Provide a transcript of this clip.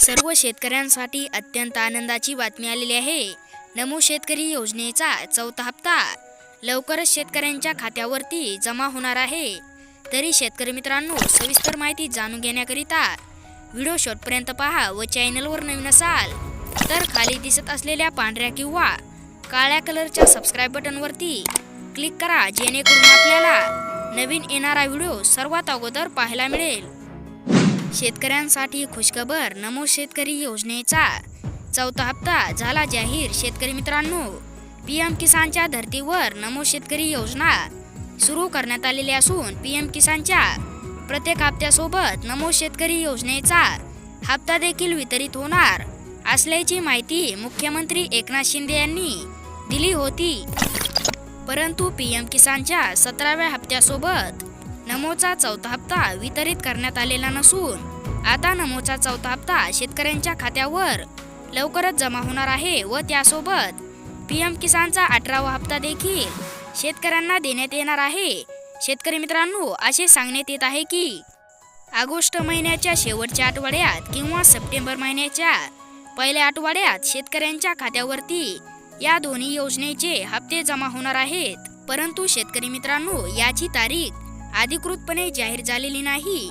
सर्व शेतकऱ्यांसाठी अत्यंत आनंदाची बातमी आलेली आहे. नमो शेतकरी योजनेचा चौथा हप्ता लवकरच शेतकऱ्यांच्या खात्यावरती जमा होणार आहे. तरी शेतकरी मित्रांनो सविस्तर माहिती जाणून घेण्याकरिता व्हिडिओ शॉर्टपर्यंत पहा व चॅनलवर नवीन असाल तर खाली दिसत असलेल्या पांढऱ्या किंवा काळ्या कलरच्या सबस्क्राईब बटनवरती क्लिक करा जेणेकरून आपल्याला नवीन येणारा व्हिडिओ सर्वात अगोदर पाहायला मिळेल. शेतकऱ्यांसाठी खुशखबर नमो शेतकरी योजनेचा चौथा हप्ता झाला जाहीर. शेतकरी मित्रांनो पी एम किसानच्या धर्तीवर नमो शेतकरी योजना सुरू करण्यात आलेली असून पी एम किसानच्या प्रत्येक हप्त्यासोबत नमो शेतकरी योजनेचा हप्ता देखील वितरित होणार असल्याची माहिती मुख्यमंत्री एकनाथ शिंदे यांनी दिली होती. परंतु पी एम किसानच्या सतराव्या हप्त्यासोबत नमोचा चौथा हप्ता वितरित करण्यात आलेला नसून आता नमोचा चौथा हप्ता शेतकऱ्यांच्या खात्यावर लवकरच जमा होणार आहे व त्यासोबत पी एम किसानचा अठरावा हप्ता देखील शेतकऱ्यांना देण्यात येणार आहे. शेतकरी मित्रांनो असे सांगण्यात येत आहे की ऑगस्ट महिन्याच्या शेवटच्या आठवड्यात किंवा सप्टेंबर महिन्याच्या पहिल्या आठवड्यात शेतकऱ्यांच्या खात्यावरती या दोन्ही योजनेचे हप्ते जमा होणार आहेत. परंतु शेतकरी मित्रांनो याची तारीख अधिकृतपणे जाहीर झालेली नाही.